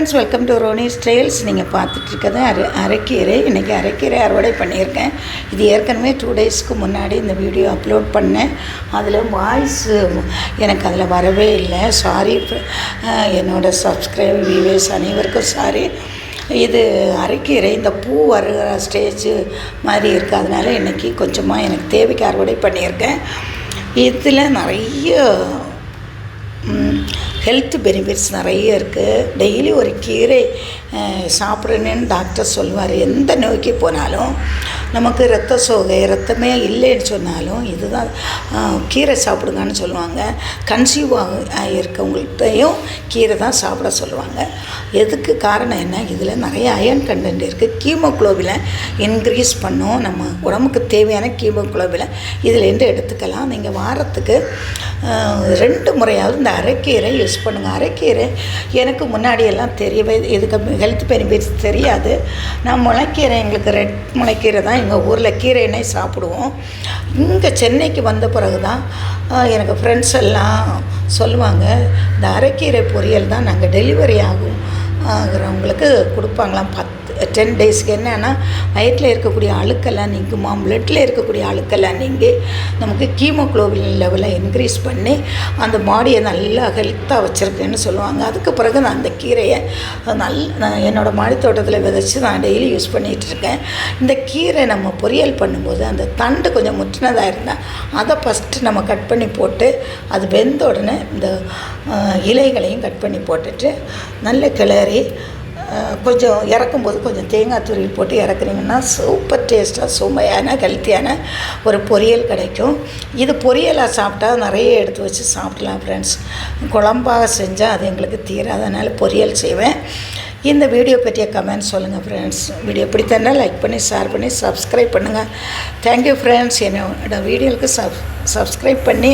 Friends welcome to Ronnie Styles நீங்கள் பார்த்துட்ருக்கதை அரை அரைக்கீரை. இன்றைக்கி அரைக்கீரை அறுவடை பண்ணியிருக்கேன். இது ஏற்கனவே டூ டேஸ்க்கு முன்னாடி இந்த வீடியோ அப்லோட் பண்ணேன். அதில் வாய்ஸ் எனக்கு அதில் வரவே இல்லை. சாரி என்னோடய சப்ஸ்கிரைப் வியூவர்ஸ் அனைவருக்கும் சாரி இது அரைக்கீரை இந்த பூ வருகிற ஸ்டேஜ் மாதிரி இருக்குது அதனால் இன்றைக்கி கொஞ்சமாக எனக்கு தேவைக்கு அறுவடை பண்ணியிருக்கேன். இதில் நிறைய ஹெல்த் பெனிஃபிட்ஸ் நிறைய இருக்குது டெய்லி ஒரு கீரை சாப்பிடணுன்னு டாக்டர் சொல்லுவார். எந்த நோய்க்கு போனாலும் நமக்கு ரத்த சோகை ரத்தமே இல்லைன்னு சொன்னாலும் இதுதான் கீரை சாப்பிடுங்கன்னு சொல்லுவாங்க. கன்சீவ் இருக்கவங்கள்ட்டையும் கீரை தான் சாப்பிட சொல்லுவாங்க. எதுக்கு காரணம் என்ன? இதில் நிறைய அயன் கண்டென்ட் இருக்குது கீமோக்ளோபினை இன்க்ரீஸ் பண்ணும். நம்ம உடம்புக்கு தேவையான கீமோக்ளோபினை இதிலேருந்து எடுத்துக்கலாம். நீங்கள் வாரத்துக்கு ரெண்டு முறையாவது இந்த அரைக்கீரை யூஸ் பண்ணுங்கள் அரைக்கீரை எனக்கு முன்னாடியெல்லாம் தெரியவே இதுக்கு ஹெல்த் பெனிஃபிட்ஸ் தெரியாது. நான் முளைக்கீரை எங்களுக்கு ரெட் முளைக்கீரை தான் எங்கள் ஊரில். கீரைனே சாப்பிடுவோம். இங்கே சென்னைக்கு வந்த பிறகு தான் எனக்கு ஃப்ரெண்ட்ஸ் எல்லாம் சொல்லுவாங்க இந்த அரைக்கீரை பொரியல் தான் நாங்கள் டெலிவரி ஆகும். ஆகிறவங்களுக்கு கொடுப்பாங்களாம். பத்து டென் டேஸ்க்கு என்னென்னா வயிற்றில் இருக்கக்கூடிய அழுக்கெல்லாம் நீங்குமா? பிளட்டில் இருக்கக்கூடிய அழுக்கெல்லாம் நீங்கி நமக்கு கீமோக்ளோபின் லெவலை இன்க்ரீஸ் பண்ணி அந்த பாடியை நல்லா ஹெல்த்தாக வச்சுருக்குன்னு சொல்லுவாங்க. அதுக்கு பிறகு நான் அந்த கீரையை நல் நான் என்னோடய மாடித்தோட்டத்தில் விதைச்சி நான் டெய்லி யூஸ் பண்ணிகிட்ருக்கேன் இந்த கீரை நம்ம பொரியல் பண்ணும்போது அந்த தண்டு கொஞ்சம் முற்றினதாக இருந்தால் அதை ஃபஸ்ட்டு நம்ம கட் பண்ணி போட்டு அது வெந்த உடனே இந்த இலைகளையும் கட் பண்ணி போட்டுட்டு நல்ல கிளறி கொஞ்சம் இறக்கும்போது கொஞ்சம் தேங்காய் துருவி போட்டு இறக்குறீங்கன்னா சூப்பர் டேஸ்ட்டாக சுமையான ஹெல்த்தியான ஒரு பொரியல் கிடைக்கும். இது பொரியலாக சாப்பிட்டா நிறைய எடுத்து வச்சு சாப்பிடலாம் ஃப்ரெண்ட்ஸ் குழம்பாக செஞ்சால் அது எங்களுக்கு தீராதனால பொரியல் செய்வேன். இந்த வீடியோ பற்றிய கமெண்ட் சொல்லுங்கள் ஃப்ரெண்ட்ஸ் வீடியோ பிடித்தனா லைக் பண்ணி ஷேர் பண்ணி சப்ஸ்கிரைப் பண்ணுங்கள் தேங்க்யூ ஃப்ரெண்ட்ஸ் என்னோட வீடியோவுக்கு சப் சப்ஸ்கிரைப் பண்ணி